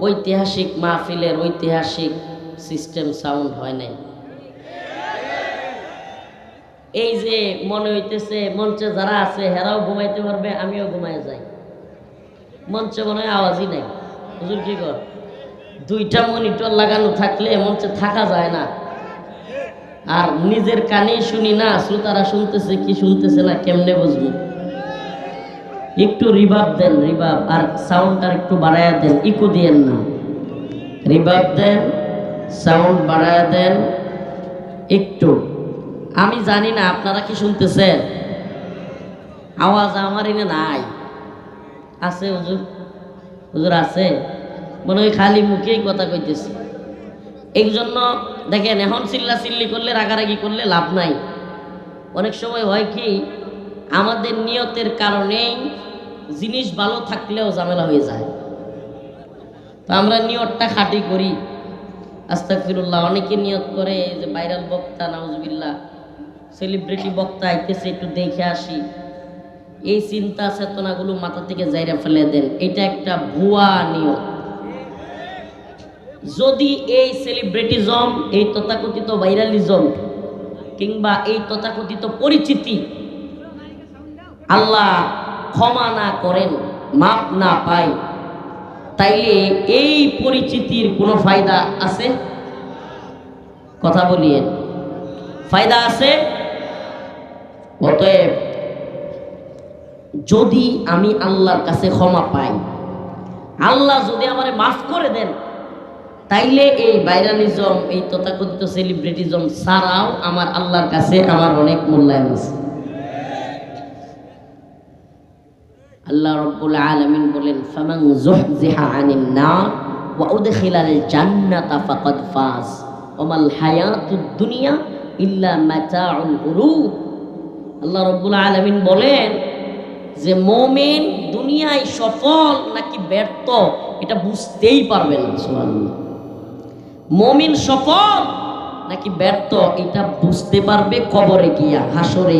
ঐতিহাসিক মাহফিলের ঐতিহাসিক সিস্টেম সাউন্ড হয় নাই। এই যে মনে হইতেছে, মঞ্চে যারা আছে, হেরাও ঘুমাইতে পারবে, আমিও ঘুমাই যাই। মঞ্চে মনে হয় আওয়াজই নাই। হুজুর কি কর? দুইটা মনিটর লাগানো থাকলে মঞ্চে থাকা যায় না। আর নিজের কানেই শুনি না, শ্রোতারা শুনতেছে কি শুনতেছে না, কেমনে বুঝব? একটু রিভাব দেন, রিভাব। আর সাউন্ডটা একটু বাড়ায়া দেন ইকো দিয়েন না। রিভাব দেন সাউন্ড বাড়ায়া দেন, একটু। আমি জানি না, আপনারা কি শুনতেছেন? আওয়াজ আমার এনে নাই? আছে হুজুর? হুজুর আছে? মনে হয় খালি মুখেই কথা কইতেছে। এই জন্য দেখেন, এখন চিল্লা চিল্লি করলে, রাগারাগি করলে লাভ নাই। অনেক সময় হয় কি, আমাদের নিয়তের কারণেই জিনিস ভালো থাকলেও ঝামেলা হয়ে যায়। তো আমরা নিয়তটা খাঁটি করি। আস্তাকফিরুল্লাহ অনেকে নিয়ত করে যে ভাইরাল বক্তা, নাউজবিল্লাহ সেলিব্রিটি বক্তা আইতেছে, একটু দেখে আসি। এই চিন্তা চেতনাগুলো মাথা থেকে জায়রা ফেলে দেন। এটা একটা ভুয়া নিয়ত। যদি এই সেলিব্রিটিজম এই তথাকথিত ভাইরালিজম কিংবা এই তথাকথিত পরিচিতি, আল্লাহ ক্ষমা না করেন, মাপ না পায়। তাইলে এই পরিচিতির কোনো ফায়দা আছে? কথা বলিয়েন। ফায়দা আছে? অতএব যদি আমি আল্লাহর কাছে ক্ষমা পাই, আল্লাহ যদি আমারে মাফ করে দেন, তাইলে এই ভাইরালিজম এই তথাকথিত সেলিব্রিটিজম ছাড়াও আমার আল্লাহর কাছে আমার অনেক মূল্যায়ন আছে। আল্লাহ রব্বুল আলামিন বলেন, ফামান যুহজিহা আনিন নার ওয়া উদখিলাল জান্নাতা ফাকাদ ফাজ ওমাল হায়াতুদ দুনিয়া ইল্লা মাতাউল গুরুর আল্লাহ রব্বুল আলামিন বলেন যে, মোমেন দুনিয়ায় সফল নাকি ব্যর্থ, এটা বুঝতেই পারবে না। সুবহানাল্লাহ। মমিন সফল নাকি ব্যর্থ, এটা বুঝতে পারবে কবরে গিয়া হাসরে